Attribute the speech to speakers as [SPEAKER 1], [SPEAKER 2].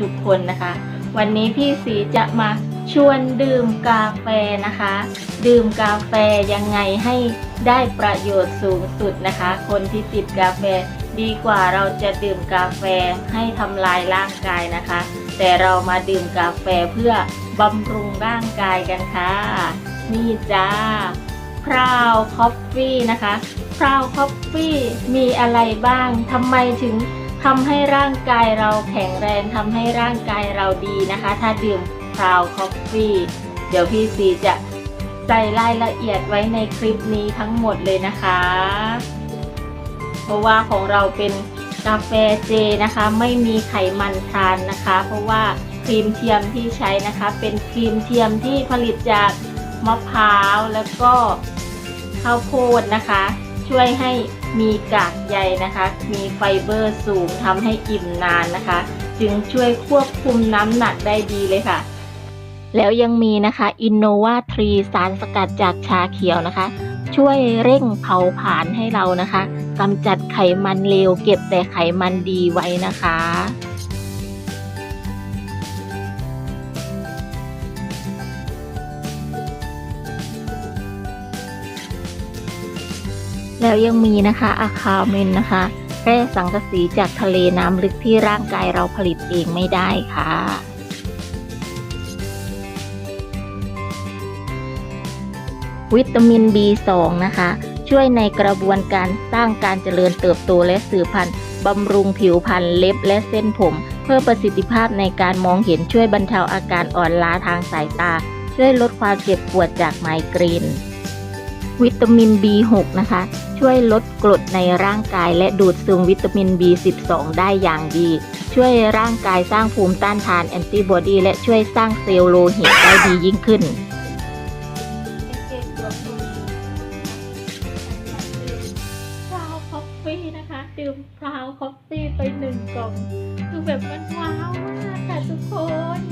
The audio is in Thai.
[SPEAKER 1] ทุกๆคนนะคะ วันนี้พี่สีจะมาชวนดื่มกาแฟนะคะ ดื่มกาแฟยังไงให้ได้ประโยชน์สูงสุดนะคะ คนที่ติดกาแฟดีกว่าเราจะดื่มกาแฟให้ทำลายร่างกายนะคะ แต่เรามาดื่มกาแฟเพื่อบำรุงร่างกายกันค่ะ นี่จ้าพราวคอฟฟี่นะคะพราวคอฟฟี่มีอะไรบ้างทำไมถึง ทำให้ร่างกายเราแข็งแรงทำให้ร่างกายเราดีนะคะ ถ้าดื่มพราวคอฟฟี่เดี๋ยวพี่สีจะใส่รายละเอียดไว้ในคลิปนี้ทั้งหมดเลยนะคะ เพราะว่าของเราเป็นกาแฟเจนะคะ ไม่มีไขมันทานนะคะ เพราะว่าครีมเทียมที่ใช้นะคะ เป็นครีมเทียมที่ผลิตจากมะพร้าวแล้วก็ข้าวโพดนะคะ ช่วยให้มีกากใยนะคะ มีไฟเบอร์สูงทำให้อิ่มนานนะคะ จึงช่วยควบคุมน้ำหนักได้ดีเลยค่ะ แล้วยังมีนะคะอินโนวาทรีสารสกัดจากชาเขียวนะคะ ช่วยเร่งเผาผลาญให้เรานะคะกำจัดไขมันเลวเก็บแต่ไขมันดีไว้นะคะ แล้วยังมีนะคะอะคาเมนนะคะแร่สังกะสีจากทะเลน้ำลึกที่ร่างกายเราผลิตเองไม่ได้ค่ะ วิตามิน B2 นะคะ ช่วยในกระบวนการสร้างการเจริญเติบโตและสืบพันธุ์บำรุงผิวพรรณเล็บและเส้นผม เพื่อประสิทธิภาพในการมองเห็นช่วยบรรเทาอาการอ่อนล้าทางสายตา ช่วยลดความเจ็บปวดจากไมเกรนวิตามิน B6 นะคะ ช่วยลดกรดในร่างกายและดูดซึมวิตามิน B12 ได้อย่างดี ช่วยร่างกายสร้างภูมิต้านทานแอนติบอดีและช่วยสร้างเซลล์โลหิตได้ดียิ่งขึ้นพราวคอฟฟี่นะคะ ดื่มพราวคอฟฟี่ไปหนึ่งกล่องคือแบบมันว้าวมากค่ะทุกคน